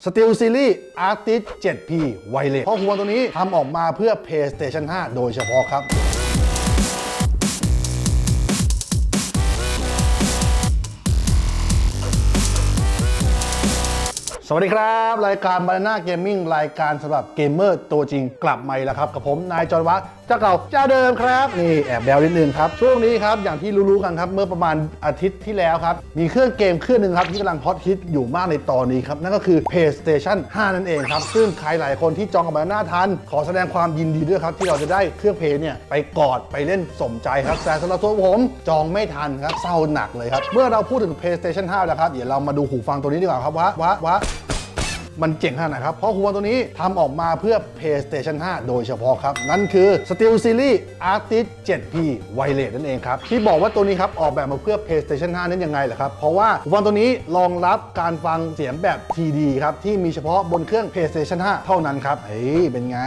Steel Series Artist 7P Wireless เพราะหัวตัวนี้ทำออกมาเพื่อ PlayStation 5 โดยเฉพาะครับ สวัสดีครับ รายการ Banana Gaming รายการสำหรับเกมเมอร์ตัวจริงกลับมาแล้วครับ กับผม นายจอร์วัฒ เจ้าเก่าเจ้าเดิมครับนี่แอบแบลนิดนึงครับช่วงนี้ครับอย่างที่รู้ๆกันครับเมื่อประมาณอาทิตย์ที่แล้วครับมีเครื่องเกมเครื่องหนึ่งครับที่กำลังฮอตฮิตอยู่มากในตอนนี้ครับนั่นก็คือ PlayStation 5 นั่นเองครับซึ่งใครหลายคนที่จองกับ Banana ทัน ขอแสดงความยินดีด้วยครับที่เราจะได้เครื่องเพลย์เนี่ยไปกอดไปเล่นสมใจครับแต่สำหรับตัวผมจองไม่ทันครับเศร้าหนักเลยครับเมื่อเราพูดถึง PlayStation 5 แล้วครับเดี๋ยวเรามาดูหูฟังตัวนี้ดีกว่าครับว่าว่าว่า มันเจ๋งขนาดไหนครับ เพราะหัวตัวนี้ทำออกมาเพื่อ PlayStation 5 โดยเฉพาะครับ นั่นคือ Steel Series Artist 7P Wireless นั่นเองครับ ที่บอกว่าตัวนี้ครับ ออกแบบมาเพื่อ PlayStation 5 นั้นยังไงล่ะครับ เพราะว่าหูฟังตัวนี้รองรับการฟังเสียงแบบ TD ครับ ที่มีเฉพาะบนเครื่อง PlayStation 5 เท่านั้นครับเฮ้ยเป็นไง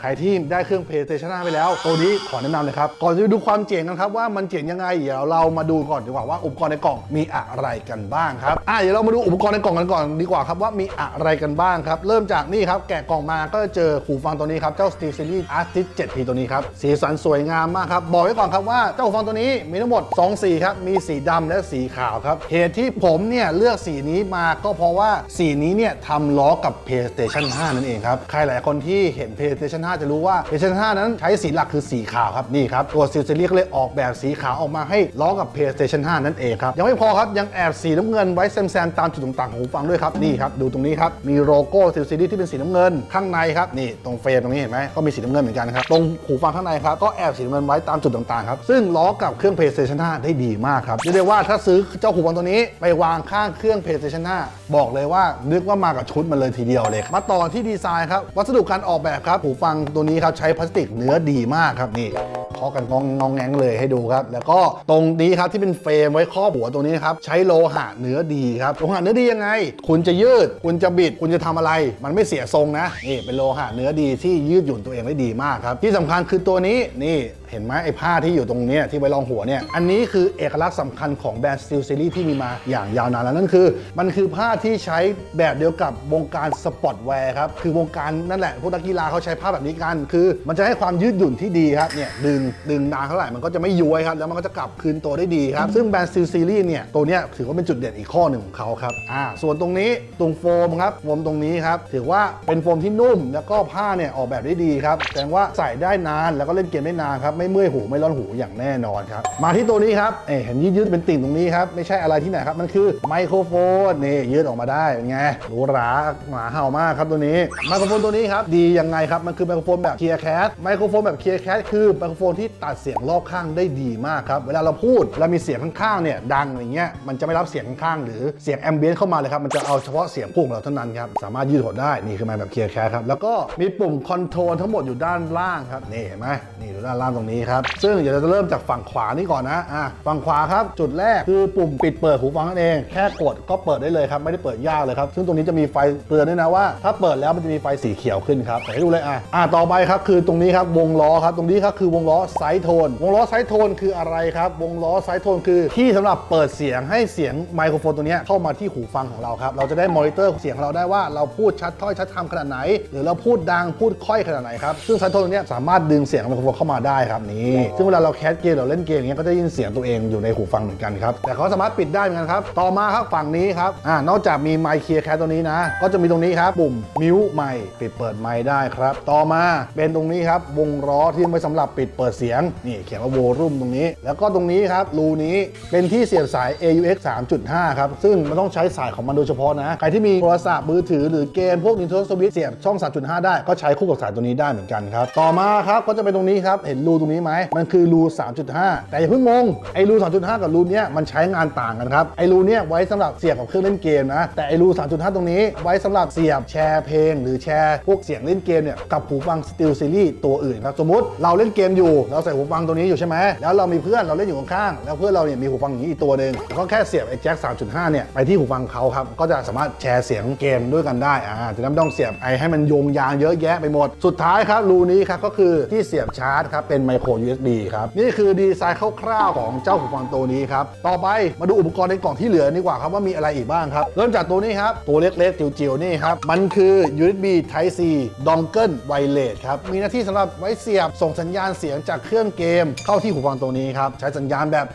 ใครที่ได้เครื่อง PlayStation 5 ไปแล้ว ตัวนี้ขอแนะนำเลยครับก่อนจะไปดูความเจ๋งกันครับว่ามันเจ๋งยังไงเดี๋ยวเรามาดูก่อนดีกว่าว่าอุปกรณ์ในกล่องมีอะไรกันบ้างครับอะเดี๋ยวเรามาดูอุปกรณ์ในกล่องกันก่อนดีกว่าครับว่ามีอะไรกันบ้างครับ เริ่มจากนี่ครับ แกะกล่องมาก็เจอหูฟังตัวนี้ครับ เจ้า Steel Series Artist 7P ตัวนี้ครับ สีสันสวยงามมากครับ บอกไว้ก่อนครับว่าเจ้าหูฟังตัวนี้มีทั้งหมด 2 สีครับ มีสีดำและสีขาวครับ เหตุที่ผมเนี่ยเลือกสีนี้มาก็เพราะว่าสีนี้เนี่ยทำล้อกับ PlayStation 5 นั่นเองครับ ใครหลายคนที่เห็น PlayStation 5 จะรู้ว่า PlayStation 5 นั้นใช้สีหลักคือสีขาวครับนี่ครับตัว Steel Series ก็เลยออกแบบสีขาวออกมาให้ล้อกับ PlayStation 5 นั่นเองครับยังไม่พอครับยังแอบสีน้ำเงินไว้แซมๆตามจุดต่างๆของหูฟังด้วยครับนี่ครับดูตรงนี้ครับมีโลโก้ Steel Series ที่เป็นสีน้ำเงินข้างในครับนี่ตรงเฟรมตรงนี้เห็นไหมก็มีสีน้ำเงินเหมือนกันครับตรงหูฟังข้างในครับก็แอบสีน้ำเงินไว้ตามจุดต่างๆครับซึ่งล้อกับเครื่อง PlayStation 5ได้ดีมากครับเรียกได้ว่าถ้าซื้อเจ้าหูฟังตัวนี้ไปวางข้างเครื่อง PlayStation 5บอกเลยว่านึกว่ามากับชุดมันเลยทีเดียวเลยมาต่อที่ดีไซน์ครับวัสดุการออกแบบครับหูฟังตัวนี้ครับใช้พลาสติกเนื้อดีมากครับนี่เคาะกันงองงองแงงเลยให้ดูครับ แล้วก็ตรงนี้ครับที่เป็นเฟรมไว้ครอบหัวตรงนี้ครับใช้โลหะเนื้อดีครับโลหะเนื้อดียังไง คุณจะยืด คุณจะบิดคุณจะทำอะไร มันไม่เสียทรงนะนี่เป็นโลหะเนื้อดีที่ยืดหยุ่นตัวเองได้ดีมากครับ ที่สำคัญคือตัวนี้นี่เห็นไหมไอ้ผ้าที่อยู่ตรงนี้ที่ไว้รองหัวเนี่ยอันนี้คือเอกลักษณ์สำคัญของแบรนด์ Steel Series ที่มีมาอย่างยาวนานแล้วนั่นคือ มันคือผ้าที่ใช้แบบเดียวกับวงการสปอร์ตแวร์ครับคือวงการนั่นแหละพวกนักกีฬาเขาใช้ผ้าแบบนี้กัน คือมันจะให้ความยืดหยุ่นที่ดีครับเนี่ยดึงดึงนานเท่าไหร่มันก็จะไม่ย้วยครับแล้วมันก็จะกลับคืนตัวได้ดีครับซึ่งแบรนด์ Steel Series เนี่ยตัวเนี้ยถือว่าเป็นจุดเด่นอีกข้อหนึ่งของเขาครับอ่าส่วนตรงนี้ตรงโฟมครับโฟมตรงนี้ครับ ถือว่าเป็นโฟมที่นุ่มแล้วก็ผ้าเนี่ยออกแบบได้ดีครับแสดงว่าใส่ได้นานแล้วก็เล่นเกมได้นานครับไม่เมื่อยหูไม่ร้อนหูอย่างแน่นอนครับมาที่ตัวนี้ครับเอ้ยเห็นยืดๆเป็นติ่งตรงนี้ครับไม่ใช่อะไรที่ไหนครับมันคือไมโครโฟนนี่ยืดออกมาได้เป็นไงหรูหราหมาเห่ามากครับตัวนี้ไมโครโฟนตัวนี้ครับดียังไงครับมันคือไมโครโฟนแบบเคลียร์แคสไมโครโฟนแบบเคลียร์แคสคือไมโครโฟนที่ตัดเสียงรอบข้างได้ดีมากครับเวลาเราพูดเรามีเสียงข้างๆเนี่ยดังอย่างเงี้ยมันจะไม่รับเสียงข้างๆหรือเสียงแอมเบียนเข้ามาเลยครับมันจะเอาเฉพาะเสียงพุ่งเราเท่านั้นครับสามารถยืดหดได้ นี่คือไมค์แบบเคลียร์แคสครับ แล้วก็มีปุ่มคอนโทรลทั้งหมดอยู่ด้านล่างครับ นี่เห็นไหมนี่อยู่ด้านล่างตรงนี้ครับ ซึ่งเดี๋ยวเราจะเริ่มจากฝั่งขวานี่ก่อนนะ อะ ฝั่งขวาครับ จุดแรกคือปุ่มปิดเปิดหูฟังนั่นเอง แค่กดก็เปิดได้เลยครับ ไม่ได้เปิดยากเลยครับ ซึ่งตรงนี้จะมีไฟเตือนด้วยนะว่า ถ้าเปิดแล้วมันจะมีไฟสีเขียวขึ้นครับให้ดูเลยอะ อะ ต่อไปครับ คือตรงนี้ครับ วงล้อครับ ตรงนี้ครับคือวงล้อไซโทน วงล้อไซโทนคืออะไรครับ วงล้อไซโทนคือที่สำหรับเปิดเสียงให้เสียงไมโครโฟนตัวนี้เข้ามาที่หูฟังของเราครับ เราจะได้มอนิเตอร์เสียงของเราได้ว่าเราพูดชัดถ้อยชัดคำขนาดไหน หรือเราพูดดังพูดค่อยขนาดไหนครับซึ่งไซส์โทนตัวเนี้ยสามารถดึงเสียงไมโครโฟนเข้ามาได้ครับนี่ซึ่งเวลาเราแคสเกมเราเล่นเกมอย่างเงี้ยก็จะได้ยินเสียงตัวเองอยู่ในหูฟังเหมือนกันครับแต่เขาสามารถปิดได้เหมือนกันครับต่อมาครับฝั่งนี้ครับอ่านอกจากมีไมค์เคลียร์แคสตัวนี้นะ ก็จะมีตรงนี้ครับปุ่มมิวไมค์ปิดเปิดไมค์ได้ครับ ต่อมาเป็นตรงนี้ครับวงล้อที่ไว้สำหรับปิดเปิดเสียงนี่เขียนว่าโวลุ่มตรงนี้ แล้วก็ตรงนี้ครับรูนี้เป็นที่เสียบสาย AUX 3.5 ครับซึ่งมันต้องใช้สายของมันโดยเฉพาะนะ ใครที่มีโทรศัพท์มือถือหรือเกมพวก Nintendo Switch เสียบช่อง 3.5 ได้ก็ใช้คู่กับสายตัวนี้ได้เหมือนกันครับ ต่อมาครับก็จะเป็นตรงนี้ครับ เห็นรูตรงนี้ไหม มันคือรู 3.5 แต่อย่าเพิ่งงง ไอ้รู 3.5 กับรูเนี้ยมันใช้งานต่างกันครับ ไอ้รูเนี้ยไว้สำหรับเสียบกับเครื่องเล่นเกมนะ แต่ไอ้รู 3.5 ตรงนี้ไว้สำหรับเสียบแชร์เพลง หรือแชร์พวกเสียงเล่นเกมเนี่ยกับหูฟัง Steel Series ตัวอื่นครับสมมติเราเล่นเกมอยู่เราใส่หูฟังตัวนี้อยู่ใช่ไหมแล้วเรามีเพื่อนเราเล่นอยู่ข้างๆแล้วเพื่อนเราเนี่ยมีหูฟังอย่างนี้อีกตัวหนึ่งก็แค่เสียบไอ้แจ็ค3.5เนี่ยไปที่หูฟังเขาครับก็จะสามารถแชร์เสียงเกมด้วยกันได้อ่าจะไม่ต้องเสียบไอ้ให้มันโยงยางเยอะแยะไปหมด สุดท้ายครับรูนี้ครับก็คือที่เสียบชาร์จครับเป็นไม micro USB ครับนี่คือดีไซน์คร่าวๆของเจ้าหูฟังตัวนี้ครับต่อไปมาดูอุปกรณ์ในกล่องที่เหลือดีกว่าครับว่ามีอะไรอีกบ้างครับเริ่มจากตัวนี้ครับตัวเล็กๆจิ๋วๆนี่ครับมันคือ USB Type C Dongle Wireless ครับมีหน้าที่สำหรับไว้เสียบส่งสัญญาณเสียงจากเครื่องเกม เข้าที่หูฟังตัวนี้ครับใช้สัญญาณแบบ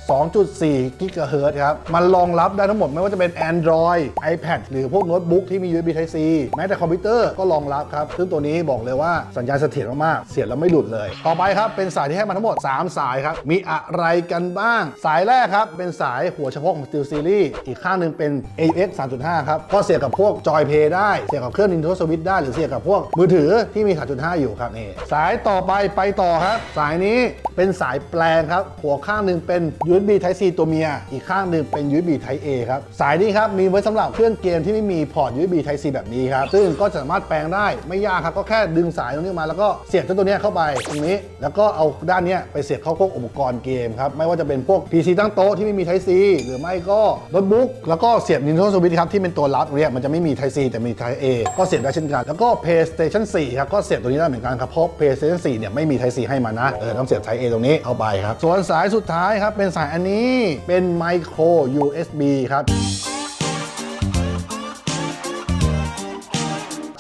2.4 GHz ครับมันรองรับได้ทั้งหมดไม่ว่าจะเป็น Android iPad หรือพวกโน้ตบุ๊กที่มี USB Type C แม้แต่คอมพิวเตอร์ก็รองรับครับ ซึ่งตัวนี้บอกเลยว่าสัญญาณเสถียรมากๆ เสียบแล้วไม่หลุดเลย ต่อไปครับเป็นสายที่ให้มาทั้งหมด 3 สายครับ มีอะไรกันบ้าง สายแรกครับ เป็นสายหัวเฉพาะของ Steel Series อีกข้างหนึ่งเป็น AUX 3.5 ครับ ก็เสียบกับพวก Joy Play ได้ เสียบกับเครื่อง Nintendo Switch ได้ หรือเสียบกับพวกมือถือที่มี 3.5 อยู่ครับนี่สายต่อไปไปต่อครับ สายนี้เป็นสายแปลงครับ หัวข้างหนึ่งเป็น USB Type C ตัวเมีย อีกข้างหนึ่งเป็น USB Type A ครับ สายนี้ครับมีไว้สำหรับเครื่องเกมที่ไม่มีพอร์ต USB Type C แบบนี้ครับ ซึ่งก็สามารถแปลงได้ไม่ยากครับ ก็แค่ดึงสายตรงนี้มา แล้วก็เสียบเจ้าตัวเนี้ยเข้าไปตรงนี้ แล้วก็เอาด้านเนี้ยไปเสียบเข้าพวกอุปกรณ์เกมครับ ไม่ว่าจะเป็นพวก PC ตั้งโต๊ะที่ไม่มี Type C หรือไม่ก็โน้ตบุ๊กแล้วก็เสียบ Nintendo Switch ครับที่เป็นตัวรับเนี่ยมันจะไม่มี Type C แต่มี Type A ก็เสียบได้เช่นกัน แล้วก็ PlayStation 4ครับก็เสียบตัวนี้ได้เหมือนกันครับเพราะ PlayStation 4เนี่ยไม่มี Type C ให้มานะเออต้องเสียบ Type A ตรงนี้เข้าไปครับส่วนสายสุดท้ายครับเป็นสายอันนี้เป็น Micro USB ครับ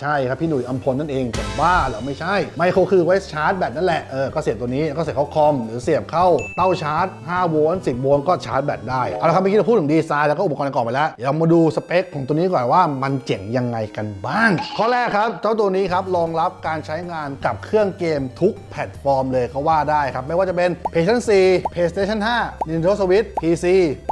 ใช่ครับพี่หนุ่ยอัมพลนั่นเองจะบ้าเหรอไม่ใช่ไมโครคือไว้ชาร์จแบตนั่นแหละเออก็เสียบตัวนี้ก็เสียบเข้าคอมหรือเสียบเข้าเต้าชาร์จ5โวลต์10โวลต์ก็ชาร์จแบตได้เอาละครับเมื่อกี้เราพูดถึงดีไซน์แล้วก็อุปกรณ์ในกล่องไปแล้วเดี๋ยวมาดูสเปคของตัวนี้ก่อนว่ามันเจ๋งยังไงกันบ้างข้อแรกครับเจ้าตัวนี้ครับรองรับการใช้งานกับเครื่องเกมทุกแพลตฟอร์มเลยก็ว่าได้ครับไม่ว่าจะเป็น PlayStation 4 PlayStation 5 Nintendo Switch PC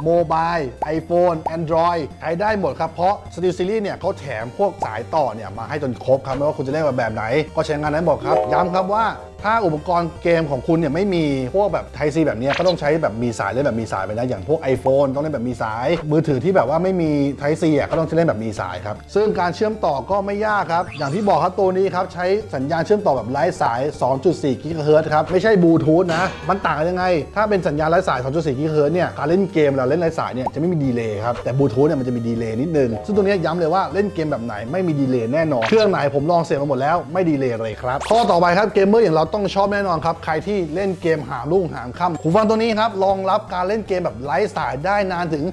Mobile iPhone Android ใช้ได้หมดครับเพราะ Steel Series เนี่ยเขาแถมพวกสายต่อเนี่ยมาให้จนครบครับไม่ว่าคุณจะเล่นแบบไหน ก็ใช้งานได้หมดครับ ย้ำครับว่าถ้าอุปกรณ์เกมของคุณเนี่ยไม่มีพวกแบบ Type C แบบนี้ก็ต้องใช้แบบมีสายเล่นแบบมีสายไปนะอย่างพวก iPhone ต้องเล่นแบบมีสาย มือถือที่แบบว่าไม่มี Type C อะก็ต้องเล่นแบบมีสายครับซึ่งการเชื่อมต่อก็ไม่ยากครับ อย่างที่บอกครับตัวนี้ครับใช้สัญญาณเชื่อมต่อแบบไร้สาย 2.4 กิกะเฮิรตซ์ครับไม่ใช่บลูทูธนะมันต่างกันยังไง ถ้าเป็นสัญญาณไร้สาย 2.4 กิกะเฮิรตซ์เนี่ยการเล่นเกมเราเล่นไร้สายเนี่ยจะไม่มีดีเลย์ครับแต่บลูทูธเนี่ยมันจะมีดีเลย์นิดนึงซึ่งตัวนี้ยย้ำเลยว่าเล่นเกมแบบไหนไม่มีดีเลย์แน่นอนเครื่องไหนผมลองเสียบมาหมดแล้วไม่ดีเลย์เลยครับข้อต่อไปครับเกมเมอร์อย่างเราต้องชอบแน่นอนครับ ใครที่เล่นเกมหามรุ่งหามค่ำหูฟังตัวนี้ครับรองรับการเล่นเกมแบบไร้สายได้นานถึง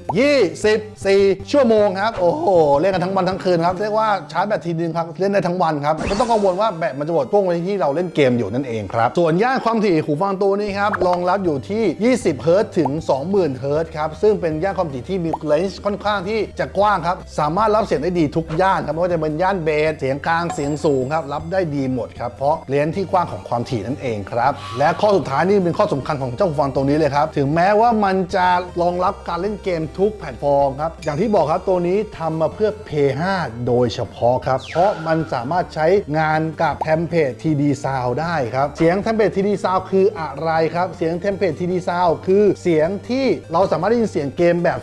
24 ชั่วโมงครับ โอ้โห เล่นกันทั้งวันทั้งคืนครับ เรียกว่าชาร์จแบตทีนึงครับ เล่นได้ทั้งวันครับ ไม่ต้องกังวลว่าแบตมันจะหมดช่วงเวลาที่เราเล่นเกมอยู่นั่นเองครับ ส่วนย่านความถี่หูฟังตัวนี้ครับ รองรับอยู่ที่ 20 เฮิรตซ์ถึง 20,000 เฮิรตซ์ครับ ซึ่งเป็นย่านความถี่ที่มีเลนส์ค่อนข้างที่จะกว้างครับ สามารถรับเสียงได้ดีทุกย่านครับไม่ว่าจะเป็นย่านเบส เสียงกลาง เสียงสูงครับ รับได้ดีหมดครับ เพราะเลนส์ที่กว้างของความถี่นั่นเองครับ และข้อสุดท้ายนี่เป็นข้อสำคัญของเจ้าหูฟังตัวนี้เลยครับ ถึงแม้ว่ามันจะรองรับการเล่นเกมทุกแพลตฟอร์มครับ อย่างที่บอกครับตัวนี้ทำมาเพื่อ P5 โดยเฉพาะครับ เพราะมันสามารถใช้งานกับเทมเพลต TD Sound ได้ครับ เสียงเทมเพลต TD Sound คืออะไรครับ เสียงเทมเพลต TD Sound คือเสียงที่เราสามารถได้ยินเสียงเกมแบบ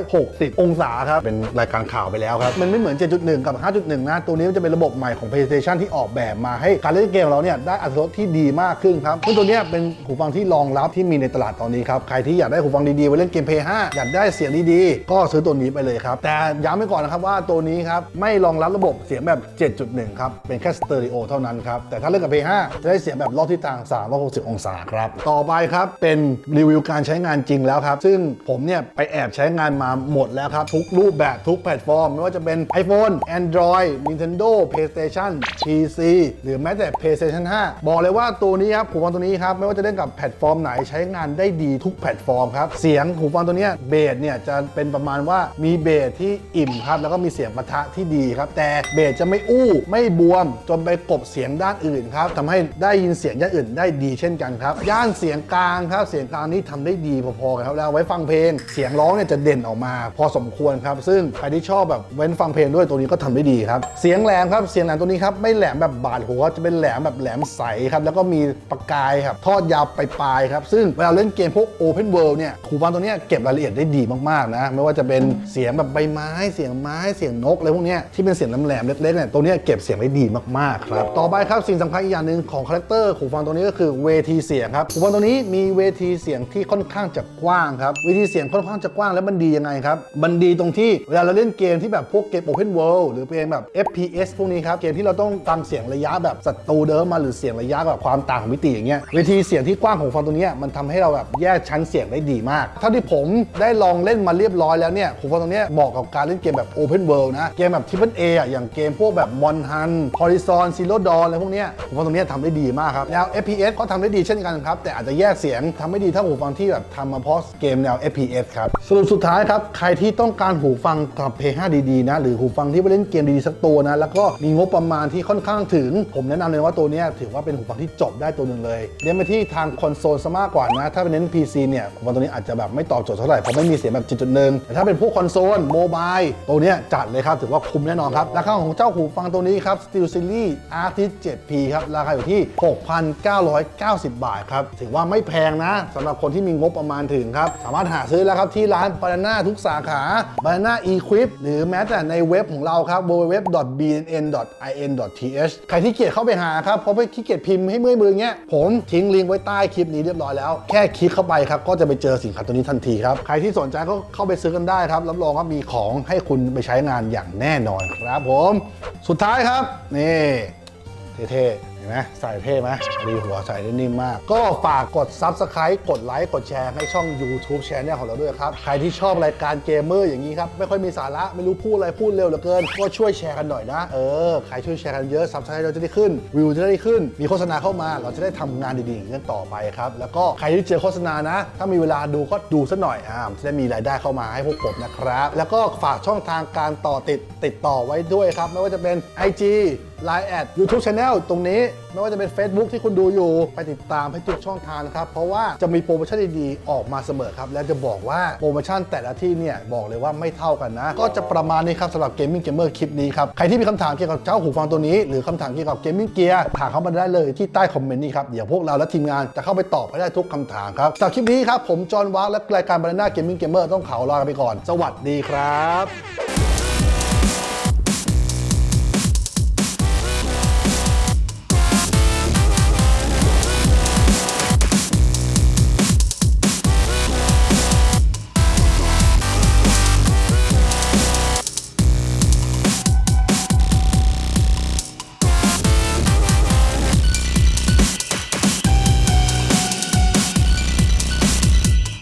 360 องศาครับ เป็นรายการข่าวไปแล้วครับ มันไม่เหมือน 7.1 กับ 5.1 นะ ตัวนี้มันจะเป็นระบบใหม่ของ PlayStation ที่ออกแบบมาให้การเล่นเกมของเราเนี่ยได้อัตรสที่ดีมากขึ้นครับซึ่งตัวนี้เป็นหูฟังที่รองรับที่มีในตลาดตอนนี้ครับ ใครที่อยากได้หูฟังดีๆไว้เล่นเกม Play 5อยากได้เสียงดีๆ ก็ซื้อตัวนี้ไปเลยครับ แต่ย้ำไว้ก่อนนะครับว่าตัวนี้ครับไม่รองรับระบบเสียงแบบ 7.1 ครับ เป็นแค่สเตอริโอเท่านั้นครับ แต่ถ้าเล่นกับ Play 5จะได้เสียงแบบรอบทิศทาง360 องศาครับ ต่อไปครับเป็นรีวิวการใช้งานจริงแล้วครับ ซึ่งผมเนี่ยไปแอบใช้งานมาหมดแล้วครับ ทุกรูปแบบทุกแพลตฟอร์ม ไม่ว่าจะเป็น iPhone Android Nintendo PlayStation PC หรือแม้แต่ PlayStation 5บอกเลยว่าตัวนี้ครับหูฟังตัวนี้ครับไม่ว่าจะเล่นกับแพลตฟอร์มไหนใช้งานได้ดีทุกแพลตฟอร์มครับเสียงหูฟังตัวนี้เบสเนี่ยจะเป็นประมาณว่ามีเบสที่อิ่มครับแล้วก็มีเสียงปะทะที่ดีครับแต่เบสจะไม่อู้ไม่บวม จนไปกบเสียงด้านอื่นครับทำให้ได้ยินเสียงด้านอื่นได้ดีเช่นกันครับย่านเสียงกลางครับเสียงกลางนี่ทำได้ดีพอๆกันครับแล้วไว้ฟังเพลง เสียงร้องเนี่ยจะเด่นออกมา พอสมควรครับ ซึ่งใครที่ชอบแบบเว้นฟังเพลงด้วยตัวนี้ก็ทำได้ดีครับเสียงแหลมครับเสียงแหลมตัวนี้ครับไม่แหลมแบบบาดหัวจะเป็นแหลมแบบแหลมใสครับแล้วก็มีประกายครับทอดยาวไปปลายครับซึ่งเวลาเล่นเกมพวก Open World เนี่ยหูฟังตัวเนี้ยเก็บรายละเอียดได้ดีมากๆนะไม่ว่าจะเป็นเสียงแบบใบไม้เสียงไม้เสียงนกอะไรพวกเนี้ยที่เป็นเสียงแหลมๆเล็กๆเนี่ยตัวเนี้ยเก็บเสียงได้ดีมากๆครับต่อไปครับสิ่งสำคัญอีกอย่างหนึ่งของคาแรคเตอร์หูฟังตัวนี้ก็คือเวทีเสียงครับหูฟังตัวนี้มีเวทีเสียงที่ค่อนข้างจะกว้างครับเวทีเสียงค่อนข้างจะกว้างแล้วมันดียังไงครับมันดีตรงที่เวลาเราเล่นเกมที่แบบพวกเกม Open World หรือเป็นแบบ FPS พวกนี้ครับเกมที่เราต้องฟังเสียงระยะแบบศัตรูเดิมมาหรือเสียงระยะแบบความต่างของมิติอย่างเงี้ยเวทีเสียงที่กว้างของหูฟังตัวนี้มันทำให้เราแบบแยกชั้นเสียงได้ดีมาก เท่าที่ผมได้ลองเล่นมาเรียบร้อยแล้วเนี่ยหูฟังตัวนี้เหมาะกับการเล่นเกมแบบ Open World นะ เกมแบบ Triple A อะอย่างเกมพวกแบบ Mon Hun Horizon Zero Dawn อะไรพวกเนี้ยหูฟังตัวนี้ทำได้ดีมากครับแนว FPS ก็ทำได้ดีเช่นกันครับ แต่อาจจะแยกเสียงทำไม่ดีเท่าหูฟังที่แบบทำมาเพราะเกมแนว FPS ครับสรุปสุดท้ายครับ ใครที่ต้องการหูฟังกับ Play 5ดีๆนะหรือหูฟังที่ไปเล่นเกมดีๆสักตัวนะแล้วก็มีงบประมาณที่ค่อนข้างถึง ผมแนะนำเลยว่าตัวนี้ถือว่าเป็นหูฟังที่จบได้ตัวหนึ่งเลยเน้นไปที่ทางคอนโซลซะมากกว่านะ ถ้าเป็นเน้น PC เนี่ยหูฟังตัวนี้อาจจะแบบไม่ตอบโจทย์เท่าไหร่เพราะไม่มีเสียงแบบ7.1แต่ถ้าเป็นพวกคอนโซลโมบายตัวเนี้ยจัดเลยครับ ถือว่าคุ้มแน่นอนครับราคาของเจ้าหูฟังตัวนี้ครับ Steel Series Artist 7P ครับราคาอยู่ที่ 6,990 บาทครับถือว่าไม่แพงนะสำหรับคนที่มีงบประมาณถึงครับสามารถหาซื้อแล้วครับที่ร้าน Banana ทุกสาขา Banana Equip หรือแม้แต่ในเว็บของเราครับ www.bnn.in.th ใครที่เกียจเข้าไปหาครับเพราะไปขี้เกียจพิมพ์ให้เมื่อยมือเงี้ยผมทิ้งลิงก์ไว้ใต้คลิปนี้เรียบร้อยแล้ว แค่คลิกเข้าไปครับก็จะไปเจอสินค้าตัวนี้ทันทีครับใครที่สนใจก็เข้าไปซื้อกันได้ครับรับรองว่ามีของให้คุณไปใช้งานอย่างแน่นอนครับผม สุดท้ายครับนี่เท่ๆ ห็นไหมใส่เท่ไหมดีหัวใส่ได้นิ่มมาก ก็ฝากกด Subscribe กดไลค์กดแชร์ให้ช่อง YouTube Channel ของเราด้วยครับ ใครที่ชอบรายการเกมเมอร์อย่างนี้ครับ ไม่ค่อยมีสาระไม่รู้พูดอะไรพูดเร็วเหลือเกิน ก็ช่วยแชร์กันหน่อยนะ เออ ใครช่วยแชร์กันเยอะ Subscribe เราจะได้ขึ้น วิวจะได้ขึ้น มีโฆษณาเข้ามาเราจะได้ทำงานดีๆอย่างนี้กันต่อไปครับแล้วก็ใครที่เจอโฆษณานะ ถ้ามีเวลาดูก็ดูสักหน่อยอ่าจะได้มีรายได้เข้ามาให้พวกผมนะครับแล้วก็ฝากช่องทางการต่อติดติดต่อไว้ด้วยครับไม่ว่าจะเป็น IG Line แอด YouTube Channel ตรงนี้ ไม่ว่าจะเป็น Facebook ที่คุณดูอยู่ ไปติดตามให้ทุกช่องทางนะครับ เพราะว่าจะมีโปรโมชั่นดีๆ ออกมาเสมอครับ และจะบอกว่าโปรโมชั่นแต่ละที่เนี่ย บอกเลยว่าไม่เท่ากันนะ ก็จะประมาณนี้ครับสำหรับ Gaming Gamer คลิปนี้ครับ ใครที่มีคำถามเกี่ยวกับเจ้าหูฟังตัวนี้ หรือคำถามเกี่ยวกับ Gaming Gear ถามเข้ามาได้เลยที่ใต้คอมเมนต์นี้ครับเดี๋ยวพวกเราและทีมงานจะเข้าไปตอบให้ได้ทุกคำถามครับสำหรับคลิปนี้ครับผมจอห์นวักและรายการ Banana Gaming Gamer ต้องขอลาไปก่อน สวัสดีครับ